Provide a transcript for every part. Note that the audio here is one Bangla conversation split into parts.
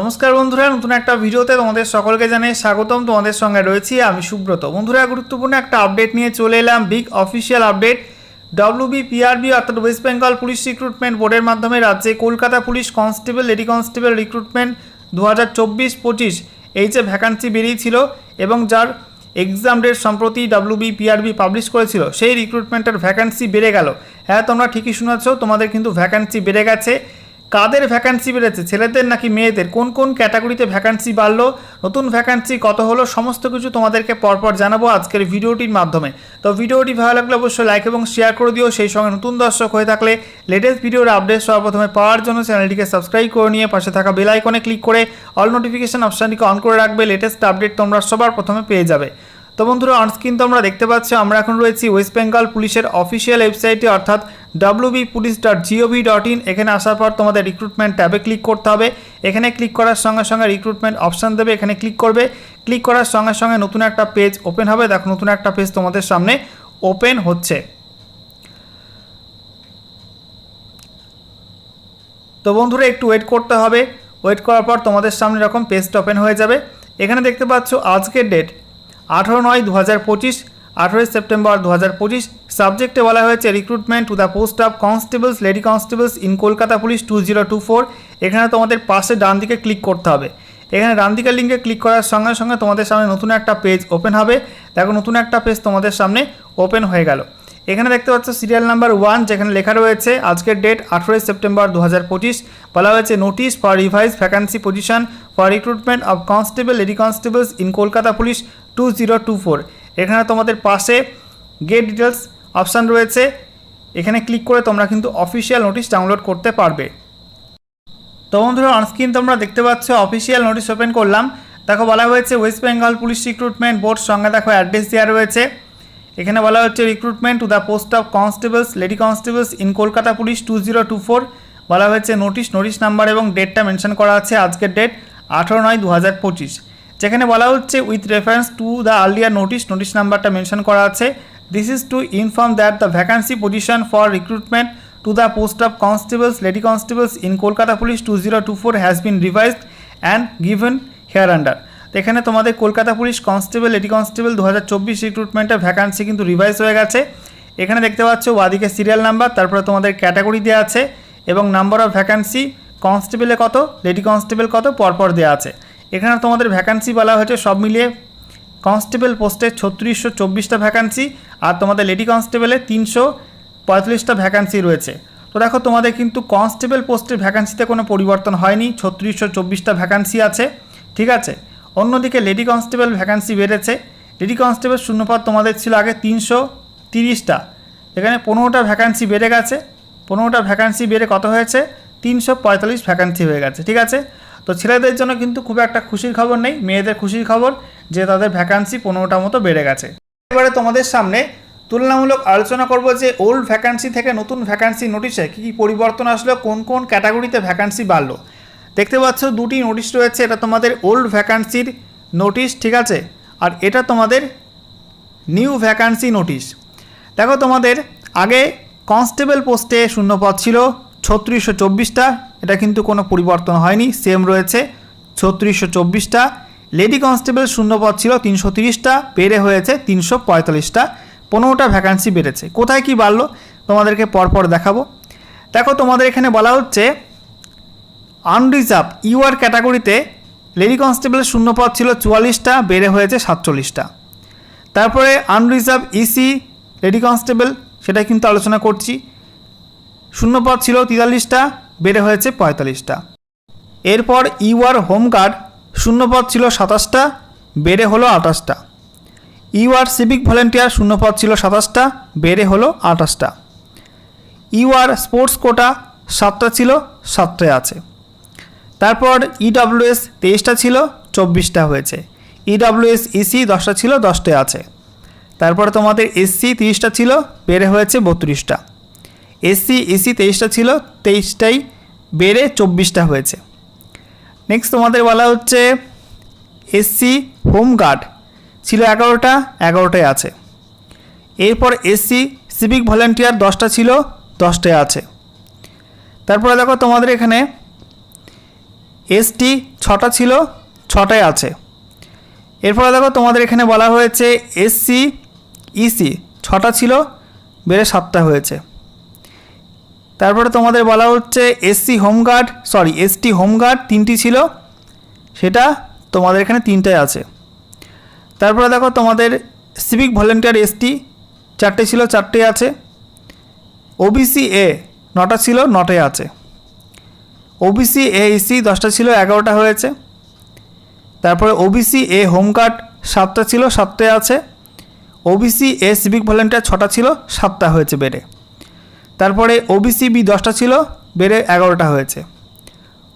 নমস্কার বন্ধুরা, নতুন একটা ভিডিওতে তোমাদের সকলকে জানাই স্বাগতম। তোমাদের সঙ্গে রয়েছি আমি সুব্রত। বন্ধুরা, গুরুত্বপূর্ণ একটা আপডেট নিয়ে চলে এলাম। Big official update WB PRB অর্থাৎ ওয়েস্ট বেঙ্গল পুলিশ রিক্রুটমেন্ট বোর্ডের মাধ্যমে রাজ্যে Kolkata police constable lady constable recruitment দু হাজার চব্বিশ পঁচিশ এই যে ভ্যাকান্সি বেরিয়েছিল এবং যার এক্সাম ডেট সম্প্রতি ডাব্লিউবি পিআরবি পাবলিশ করেছিল, সেই রিক্রুটমেন্টের ভ্যাকান্সি বেড়ে গেল। হ্যাঁ তোমরা ঠিকই শুনেছ, তোমাদের কিন্তু ভ্যাকান্সি বেড়ে গেছে। কাদের ভ্যাকান্সি বেড়েছে? ছেলেদের নাকি মেয়েদের? কোন কোন ক্যাটাগরিতে ভ্যাকান্সি বাড়লো? নতুন ভ্যাকান্সি কত হলো? সমস্ত কিছু তোমাদেরকে পরপর জানাব আজকের ভিডিওটির মাধ্যমে। তো ভিডিওটি ভালো লাগলে অবশ্যই লাইক এবং শেয়ার করে দিও। সেই সঙ্গে নতুন দর্শক হয়ে থাকলে লেটেস্ট ভিডিওর আপডেট সর্বপ্রথমে পাওয়ার জন্য চ্যানেলটিকে সাবস্ক্রাইব করে নিয়ে পাশে থাকা বেল আইকনে ক্লিক করে অল নোটিফিকেশন অপশানটিকে অন করে রাখবে। লেটেস্ট আপডেট তোমরা সবার প্রথমে পেয়ে যাবে। তো বন্ধুরা অনস্ক্রিন তোমরা দেখতে পাচ্ছ, আমরা এখন রয়েছি ওয়েস্ট বেঙ্গল পুলিশের অফিসিয়াল ওয়েবসাইটে অর্থাৎ WB police dot gov dot in এখানে আসার পর তোমাদের রিক্রুটমেন্ট ট্যাবে ক্লিক করতে হবে। এখানে ক্লিক করার সঙ্গে সঙ্গে রিক্রুটমেন্ট অপশান দেবে, এখানে ক্লিক করবে। ক্লিক করার সঙ্গে সঙ্গে নতুন একটা পেজ ওপেন হবে। দেখো, নতুন একটা পেজ তোমাদের সামনে ওপেন হচ্ছে। তো বন্ধুরা, একটু ওয়েট করতে হবে। ওয়েট করার পর তোমাদের সামনে এরকম পেজটা ওপেন হয়ে যাবে। এখানে দেখতে পাচ্ছ, আজকের ডেট আঠারো নয় দু হাজার পঁচিশ, আঠেরোই সেপ্টেম্বর দু হাজার পঁচিশ। সাবজেক্টে বলা হয়েছে recruitment to the post of constables lady constables in Kolkata police two zero two four এখানে তোমাদের পাশে ডান দিকে ক্লিক করতে হবে। এখানে ডান দিকের লিঙ্কে ক্লিক করার সঙ্গে সঙ্গে তোমাদের সামনে নতুন একটা পেজ ওপেন হবে। দেখো, নতুন একটা পেজ তোমাদের সামনে ওপেন হয়ে গেল। এখানে দেখতে পাচ্ছ সিরিয়াল নাম্বার ওয়ান যেখানে লেখা রয়েছে, আজকের ডেট আঠেরোই সেপ্টেম্বর দু বলা হয়েছে notice for revise vacancy position for recruitment of constable lady constables in Kolkata police two zero two four এখানে তোমাদের পাশে গেট ডিটেলস অপশান রয়েছে। এখানে ক্লিক করে তোমরা কিন্তু অফিসিয়াল নোটিশ ডাউনলোড করতে পারবে। তো বন্ধুরা অনস্ক্রিন তোমরা দেখতে পাচ্ছ অফিসিয়াল নোটিশ ওপেন করলাম। দেখো, বলা হয়েছে West Bengal police recruitment board সঙ্গে দেখো অ্যাড্রেস দেওয়া রয়েছে। এখানে বলা হচ্ছে recruitment to the post of constables lady constables in Kolkata police two zero two four বলা হয়েছে নোটিশ নোটিশ নাম্বার এবং ডেটটা মেনশন করা আছে আজকের ডেট আঠারো নয় দু হাজার পঁচিশ। যেখানে বলা হচ্ছে with reference to the earlier notice notice নাম্বারটা মেনশন করা আছে। This is to inform that the vacancy position for recruitment to the post of constables lady constables in Kolkata police two zero two four has been revised and given here under এখানে তোমাদের Kolkata police constable lady constable দু হাজার চব্বিশ রিক্রুটমেন্টের ভ্যাকান্সি কিন্তু রিভাইজ হয়ে গেছে। এখানে দেখতে পাচ্ছ ওয়াদিকে সিরিয়াল নাম্বার তারপরে তোমাদের ক্যাটাগরি দেওয়া আছে এবং নাম্বার অফ ভ্যাকান্সি কনস্টেবলে কত লেডি কনস্টেবল কত, পরপর দেওয়া আছে। এখানে তোমাদের ভ্যাকান্সি বলা হয়েছে সব মিলিয়ে কনস্টেবল পোস্টে ছত্রিশশো চব্বিশটা ভ্যাকান্সি আর তোমাদের লেডি কনস্টেবলে তিনশো পঁয়তাল্লিশটা ভ্যাকান্সি রয়েছে। তো দেখো, তোমাদের কিন্তু কনস্টেবল পোস্টের ভ্যাকান্সিতে কোনো পরিবর্তন হয়নি, ছত্রিশশো চব্বিশটা ভ্যাকান্সি আছে, ঠিক আছে? অন্যদিকে লেডি কনস্টেবল ভ্যাকান্সি বেড়েছে। লেডি কনস্টেবল শূন্যপদ তোমাদের ছিল আগে তিনশো তিরিশটা। এখানে পনেরোটা ভ্যাকান্সি বেড়ে গেছে। পনেরোটা ভ্যাকান্সি বেড়ে কত হয়েছে? তিনশো পঁয়তাল্লিশ ভ্যাকান্সি হয়ে গেছে, ঠিক আছে? তো ছেলেদের জন্য কিন্তু খুব একটা খুশির খবর নেই, মেয়েদের খুশির খবর যে তাদের ভ্যাকান্সি পনেরোটা মতো বেড়ে গেছে। এবারে তোমাদের সামনে তুলনামূলক আলোচনা করব যে ওল্ড ভ্যাকান্সি থেকে নতুন ভ্যাকান্সি নোটিশে কী কী পরিবর্তন আসলো, কোন কোন ক্যাটাগরিতে ভ্যাকান্সি বাড়লো। দেখতে পাচ্ছ, দুটি নোটিশ রয়েছে। এটা তোমাদের ওল্ড ভ্যাকান্সির নোটিশ ঠিক আছে? আর এটা তোমাদের নিউ ভ্যাকান্সি নোটিশ দেখো তোমাদের, আগে কনস্টেবল পোস্টে শূন্যপদ ছিল, ছত্রিশশো চব্বিশটা। এটা কিন্তু কোনো পরিবর্তন হয়নি সেম রয়েছে, ছত্রিশশো চব্বিশটা। লেডি কনস্টেবল শূন্যপদ ছিল তিনশো তিরিশটা বেড়ে হয়েছে তিনশো পঁয়তাল্লিশটা। পনেরোটা ভ্যাকান্সি বেড়েছে। কোথায় কি বাড়লো? তোমাদেরকে পরপর দেখাবো। দেখো তোমাদের এখানে বলা হচ্ছে আনরিজার্ভ ইউআর ক্যাটাগরিতে লেডি কনস্টেবলের শূন্যপদ ছিল চুয়াল্লিশটা, বেড়ে হয়েছে সাতচল্লিশটা। তারপরে আনরিজার্ভ ইসি লেডি কনস্টেবল সেটা কিন্তু আলোচনা করছি। শূন্যপদ ছিল তেতাল্লিশটা, বেড়ে হয়েছে পঁয়তাল্লিশটা। এরপর ইউআর হোমগার্ড শূন্যপদ ছিল সাতাশটা, বেড়ে হলো আঠাশটা। ইউআর সিভিক ভলেন্টিয়ার শূন্যপদ ছিল সাতাশটা, বেড়ে হলো আঠাশটা। ইউআর স্পোর্টস কোটা সাতটা ছিল, সাতটায় আছে। তারপর ইডব্লিউএস তেইশটা ছিল, চব্বিশটা হয়েছে। ইডব্লিউএস ইসি দশটা ছিল, দশটায় আছে। তারপরে তোমাদের এসসি তিরিশটা ছিল, বেড়ে হয়েছে বত্রিশটা। এসসি ইসি তেইশটা ছিল, তেইশটাই বেড়ে চব্বিশটা হয়েছে। নেক্সট তোমাদের বলা হচ্ছে এসসি হোমগার্ড ছিল এগারোটা, এগারোটায় আছে। এরপর এসসি সিভিক ভলেন্টিয়ার দশটা ছিল, দশটায় আছে। তারপরে দেখো তোমাদের এখানে এসটি ছটা ছিল ছটায় আছে। এরপরে দেখো তোমাদের এখানে বলা হয়েছে এসসি ইসি ছটা ছিল, বেড়ে সাতটা হয়েছে। তারপরে তোমাদের বলা হচ্ছে SC home guard sorry ST home guard তিনটি ছিল, সেটা তোমাদের এখানে তিনটায় আছে। তারপরে দেখো তোমাদের সিভিক ভলেন্টিয়ার এসটি চারটে ছিল চারটে আছে। ওবিসি এ নটা ছিল নটায় আছে। ওবিসি এ ইসি দশটা ছিল, এগারোটা হয়েছে। তারপরে ওবিসি এ হোমগার্ড সাতটা ছিল সাতটায় আছে। ওবিসি এ সিভিক ভলেন্টিয়ার ছটা ছিল, সাতটা হয়েছে বেড়ে। তারপরে ওবিসি বি দশটা ছিল, বেড়ে এগারোটা হয়েছে।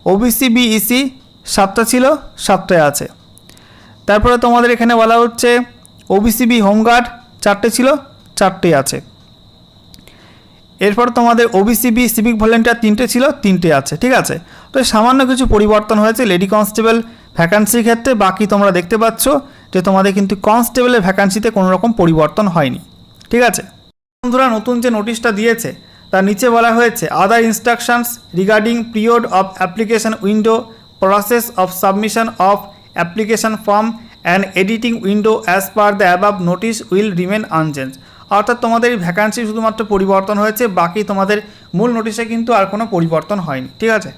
ওবিসি বি ইসি সাতটা ছিল সাতটায় আছে। তারপরে তোমাদের এখানে বলা হচ্ছে ওবিসি বি হোমগার্ড চারটে ছিল, চারটে আছে। এরপর তোমাদের ওবিসি বি সিভিক ভলেন্টিয়ার তিনটে ছিল, তিনটে আছে, ঠিক আছে? তো সামান্য কিছু পরিবর্তন হয়েছে লেডি কনস্টেবল ভ্যাকান্সির ক্ষেত্রে, বাকি তোমরা দেখতে পাচ্ছ যে তোমাদের কিন্তু কনস্টেবলের ভ্যাকান্সিতে কোনো রকম পরিবর্তন হয়নি, ঠিক আছে? বন্ধুরা, নতুন যে নোটিশটা দিয়েছে, তার নিচে বলা হয়েছে other instructions regarding period of application window process of submission of application form and editing window as per the above notice will remain unchange অর্থাৎ তোমাদের এই ভ্যাকান্সি শুধুমাত্র পরিবর্তন হয়েছে, বাকি তোমাদের মূল নোটিশে কিন্তু আর কোনো পরিবর্তন হয়নি, ঠিক আছে?